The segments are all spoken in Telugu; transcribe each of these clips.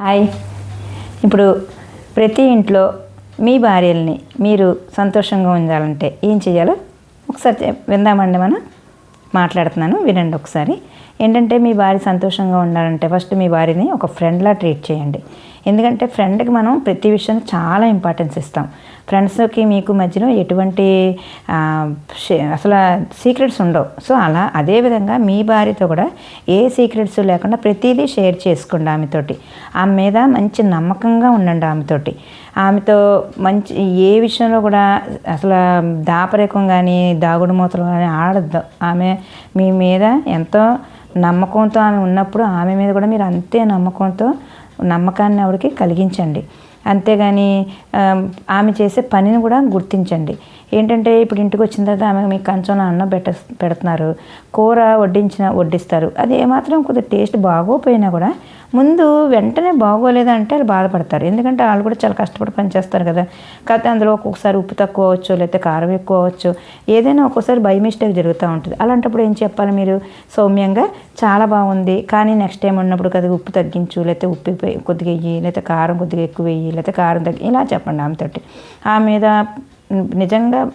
హాయ్. ఇప్పుడు ప్రతి ఇంట్లో మీ భార్యల్ని మీరు సంతోషంగా ఉండాలంటే ఏం చేయాలో ఒకసారి విందామండి మనం. మాట్లాడుతున్నాను వినండి ఒకసారి. ఏంటంటే మీ భార్య సంతోషంగా ఉండాలంటే ఫస్ట్ మీ భార్యని ఒక ఫ్రెండ్లా ట్రీట్ చేయండి. ఎందుకంటే ఫ్రెండ్కి మనం ప్రతి విషయం చాలా ఇంపార్టెన్స్ ఇస్తాం. ఫ్రెండ్స్కి మీకు మధ్యలో ఎటువంటి అసలు సీక్రెట్స్ ఉండవు. సో అలా అదేవిధంగా మీ భార్యతో కూడా ఏ సీక్రెట్స్ లేకుండా ప్రతిదీ షేర్ చేసుకోండి ఆమెతోటి. ఆమె మీద మంచి నమ్మకంగా ఉండండి ఆమెతోటి. ఆమెతో మంచి ఏ విషయంలో కూడా అసలు దాపరికం కానీ దాగుడు మూతలు కానీ ఆడద్దు. ఆమె మీ మీద ఎంతో నమ్మకంతో ఆమె ఉన్నప్పుడు ఆమె మీద కూడా మీరు అంతే నమ్మకంతో నమ్మకాన్ని ఆవిడకి కలిగించండి. అంతేగాని ఆమె చేసే పనిని కూడా గుర్తించండి. ఏంటంటే ఇప్పుడు ఇంటికి వచ్చిన తర్వాత ఆమె మీకు కంచం అన్నం పెట్ట పెడుతున్నారు. కూర వడ్డించిన వడ్డిస్తారు. అది ఏమాత్రం కొద్దిగా టేస్ట్ బాగోపోయినా కూడా ముందు వెంటనే బాగోలేదంటే వాళ్ళు బాధపడతారు. ఎందుకంటే వాళ్ళు కూడా చాలా కష్టపడి పనిచేస్తారు కదా. కాకపోతే అందులో ఒక్కొక్కసారి ఉప్పు తక్కువ అవచ్చు లేకపోతే కారం ఎక్కువ అవచ్చు ఏదైనా ఒక్కోసారి బై మిస్టేక్ జరుగుతూ ఉంటుంది. అలాంటప్పుడు ఏం చెప్పాలి మీరు? సౌమ్యంగా చాలా బాగుంది కానీ నెక్స్ట్ టైం ఉన్నప్పుడు కదా ఉప్పు తగ్గించు లేకపోతే ఉప్పు కొద్దిగా వెయ్యి లేకపోతే కారం కొద్దిగా ఎక్కువ వెయ్యి లేకపోతే కారం తగ్గి ఇలా చెప్పండి ఆమెతోటి. ఆమె మీద నిజంగా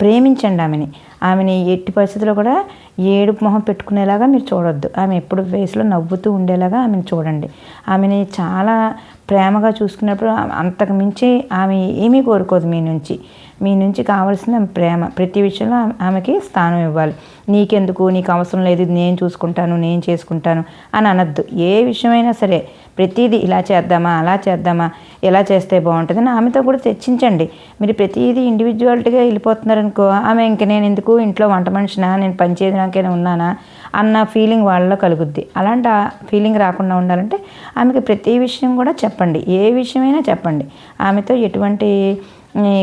ప్రేమించండి ఆమెని. ఆమెని ఎట్టి పరిస్థితుల్లో కూడా ఏడుపు మొహం పెట్టుకునేలాగా మీరు చూడొద్దు. ఆమె ఎప్పుడు ఫేస్లో నవ్వుతూ ఉండేలాగా ఆమెను చూడండి. ఆమెని చాలా ప్రేమగా చూసుకున్నప్పుడు అంతకు మించి ఆమె ఏమీ కోరుకోదు మీ నుంచి. మీ నుంచి కావాల్సిన ప్రేమ. ప్రతి విషయంలో ఆమెకి స్థానం ఇవ్వాలి. నీకెందుకు? నీకు అవసరం లేదు. ఇది నేను చూసుకుంటాను. నేను చేసుకుంటాను అని అనద్దు. ఏ విషయమైనా సరే ప్రతిదీ ఇలా చేద్దామా? అలా చేద్దామా? ఎలా చేస్తే బాగుంటుందని ఆమెతో కూడా చర్చించండి. మీరు ప్రతిదీ ఇండివిజువాలిటీగా వెళ్ళిపోతున్నారనుకో ఆమె ఇంక నేను ఎందుకు? ఇంట్లో వంట మనిషినా? నేను పనిచేయడానికైనా ఉన్నానా? అన్న ఫీలింగ్ వాళ్ళలో కలుగుద్ది. అలాంటి ఆ ఫీలింగ్ రాకుండా ఉండాలంటే ఆమెకి ప్రతి విషయం కూడా చెప్పండి. ఏ విషయమైనా చెప్పండి. ఆమెతో ఎటువంటి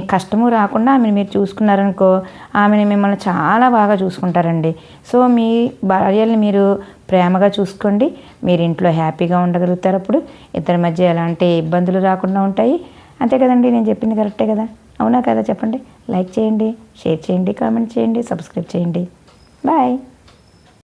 కష్టము రాకుండా ఆమెను మీరు చూసుకున్నారనుకో ఆమెను మిమ్మల్ని చాలా బాగా చూసుకుంటారండి. సో మీ భార్యల్ని మీరు ప్రేమగా చూసుకోండి. మీరు ఇంట్లో హ్యాపీగా ఉండగలుగుతారు అప్పుడు. ఇద్దరి మధ్య ఎలాంటి ఇబ్బందులు రాకుండా ఉంటాయి. అంతే కదండి నేను చెప్పింది కరెక్టే కదా? అవునా కదా? చెప్పండి. లైక్ చేయండి షేర్ చేయండి కామెంట్ చేయండి సబ్స్క్రైబ్ చేయండి. బాయ్.